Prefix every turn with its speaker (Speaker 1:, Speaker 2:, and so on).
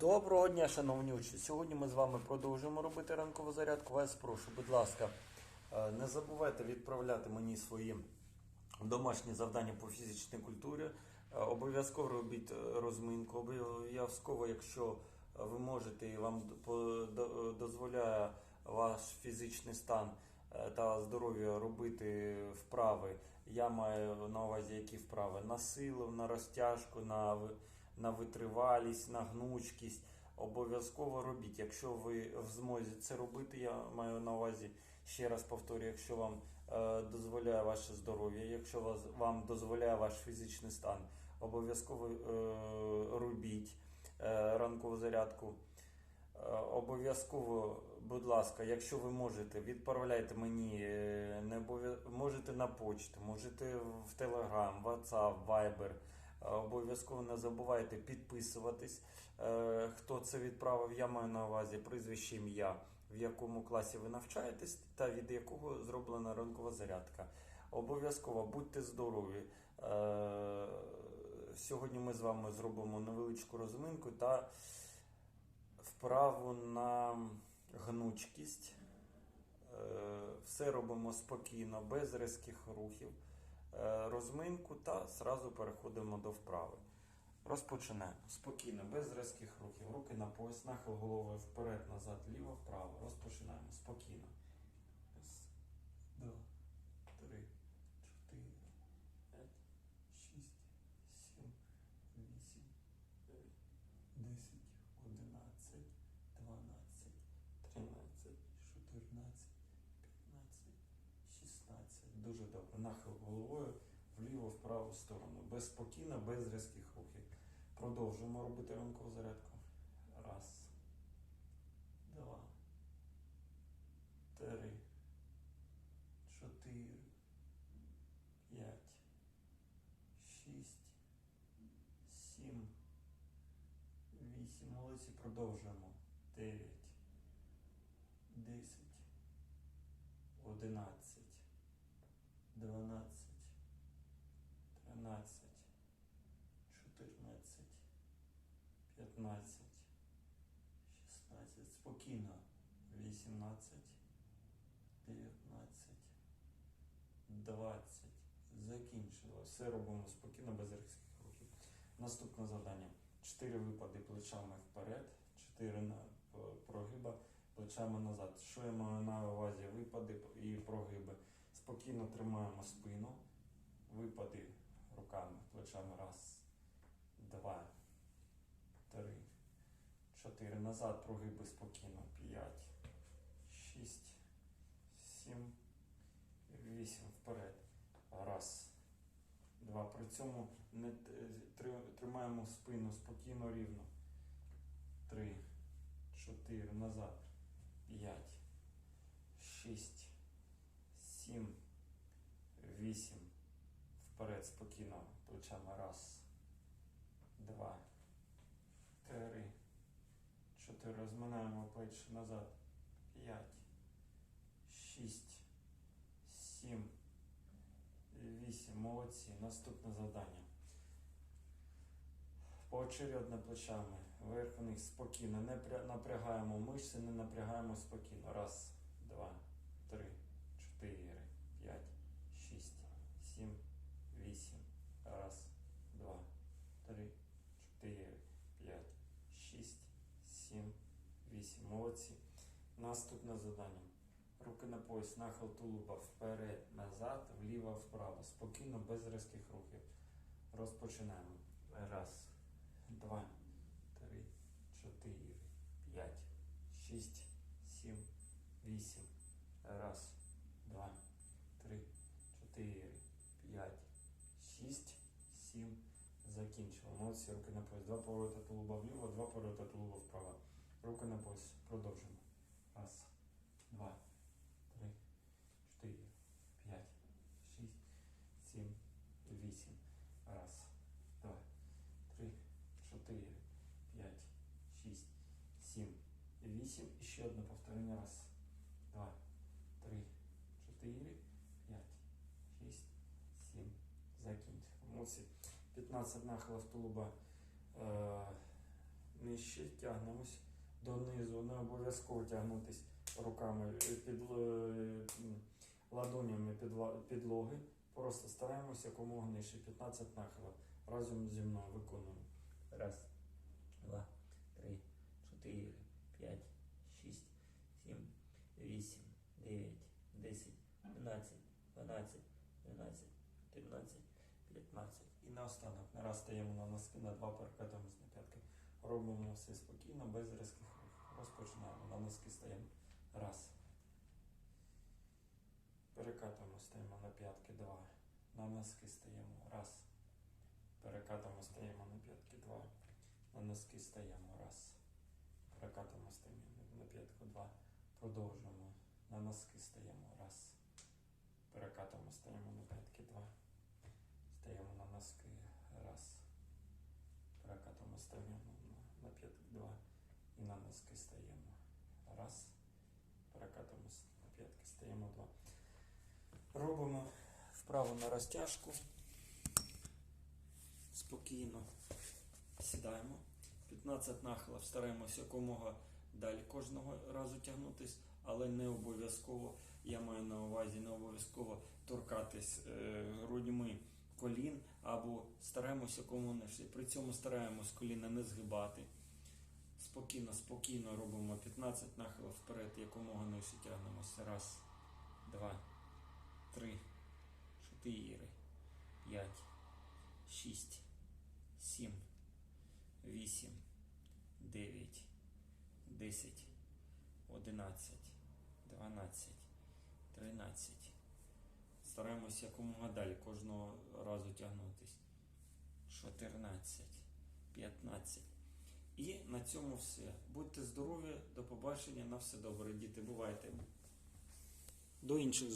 Speaker 1: Доброго дня, шановні учні. Сьогодні ми з вами продовжуємо робити ранкову зарядку. Вас прошу, будь ласка, е, не забувайте відправляти мені свої домашні завдання по фізичній культурі. Е, Обов'язково робіть е, розминку. Обов'язково, якщо ви можете і вам дозволяє ваш фізичний стан та здоров'я робити вправи. Я маю на увазі, які вправи на силу, на розтяжку, на, на витривалість, на гнучкість. Обов'язково робіть. Якщо ви в змозі це робити, я маю на увазі, ще раз повторюю, якщо вам е, дозволяє ваше здоров'я, якщо вас, вам дозволяє ваш фізичний стан, обов'язково е, робіть е, ранкову зарядку. Е, Обов'язково, будь ласка, якщо ви можете, відправляйте мені е, не можете на почту, можете в Telegram, WhatsApp, Viber. Е, Обов'язково не забувайте підписуватись. Е, Хто це відправив, я маю на увазі прізвище ім'я, в якому класі ви навчаєтесь та від якого зроблена ранкова зарядка. Обов'язково будьте здорові. Е, Сьогодні ми з вами зробимо невеличку розминку та вправу на гнучкість. Все робимо спокійно, без різких рухів. Е, Розминку та зразу переходимо до вправи. Розпочинаємо. Спокійно, без різких рухів. Руки на пояс, нахил головою вперед, назад, ліво, вправо. Розпочинаємо. Спокійно. Раз, два, три, чотири, п'ять, шість, сім, вісім, дев'ять, десять, одинадцять, дванадцять, тринадцять, чотирнадцять, п'ятнадцять, шістнадцять. Дуже добре. Нахил головою вліво, в праву сторону. Без спокійно, без різких рухів. Продовжуємо робити ранкову зарядку. Раз, два, три, чотири, п'ять, шість, сім, вісім. Молодці, продовжуємо. Дев'ять, десять, одинадцять, дванадцять, тринадцять, чотирнадцять, п'ятнадцять, шістнадцять. Спокійно. Вісімнадцять, дев'ятнадцять, двадцять. Закінчили. Все робимо спокійно, без різких рухів. Наступне завдання. Чотири випади плечами вперед, чотири на прогиба плечами назад. Що я маю на увазі? Випади і прогиби. Спокійно тримаємо спину. Випади руками, плечами. Раз, два, три, чотири. Назад прогиби спокійно. П'ять, шість, сім, вісім. Вперед. Раз. Два. При цьому не тримаємо спину спокійно рівно. Три, чотири. Назад. П'ять, шість, вісім. Вперед спокійно. Плечами. Раз, два, три, чотири. Розминаємо плечі назад. П'ять, шість, сім. Вісім. Молодці. Наступне завдання. Поочередно плечами. Вверх вниз спокійно. Не напрягаємо мишці, не напрягаємо спокійно. Раз, два, 8. Молодці. Наступне завдання. Руки на пояс, нахил тулуба вперед, назад, вліво, вправо. Спокійно, без різких рухів. Розпочинаємо. Раз, два, три, чотири, п'ять, шість, сім, вісім. Раз, два, три, чотири, п'ять, шість, сім. Закінчили. Молодці, руки на пояс. Два поворота тулуба вліво, два поворота тулуба вправо. Руки на пояс. Продовжуємо. Раз, два, три, чотири, п'ять, шість, сім, вісім. Раз, два, три, чотири, п'ять, шість, сім, вісім. І ще одне повторення. Раз, два, три, чотири, п'ять, шість, сім. Закінчили. Молодці. 15 нахилів тулуба е, нижче, тягнемось донизу, не обов'язково тягнутись руками е, під е, ладонями підлоги. Просто стараємося якомога нижче, 15 нахилів. Разом зі мною виконуємо.
Speaker 2: Раз, два, три, чотири, п'ять, шість, сім, вісім, дев'ять, десять, одинадцять, дванадцять, дванадцять, тринадцять, п'ятнадцять.
Speaker 1: І наостанок не раз стаємо на носки, на два перекатуємось на п'ятки. Робимо все спокійно, без різких. Розпочинаємо. На носки стаємо. Раз. Перекатуємо, стаємо на п'ятки. Два. На носки стаємо. Раз. Перекатуємо, стаємо на п'ятки. Два. На носки стаємо. Раз. Перекатуємо, стаємо на п'ятку. Два. Продовжуємо. На носки стаємо. Раз. Перекатуємо, стаємо на п'ятки. Два. Стаємо на носки. Раз. Перекатуємо, стаємо на, на п'ятки. Два. І на носки стаємо. Раз. Перекатуємо с- на п'ятки. Стаємо два. Робимо вправо на розтяжку. Спокійно. Сідаємо. 15 нахилів. Стараємося якомога далі кожного разу тягнутись, але не обов'язково. Я маю на увазі не обов'язково торкатись е, грудьми колін або стараємося кому нижче. При цьому стараємось коліна не згибати. Спокійно, спокійно робимо 15 нахилів вперед, якомога нижче тягнемося. Раз, два, три, чотири, п'ять, шість, сім, вісім, дев'ять, десять, одинадцять, дванадцять, тринадцять. Стараємося якомога далі кожного разу тягнутись. 14, 15. І на цьому все. Будьте здорові, до побачення, на все добре, діти. Бувайте. До інших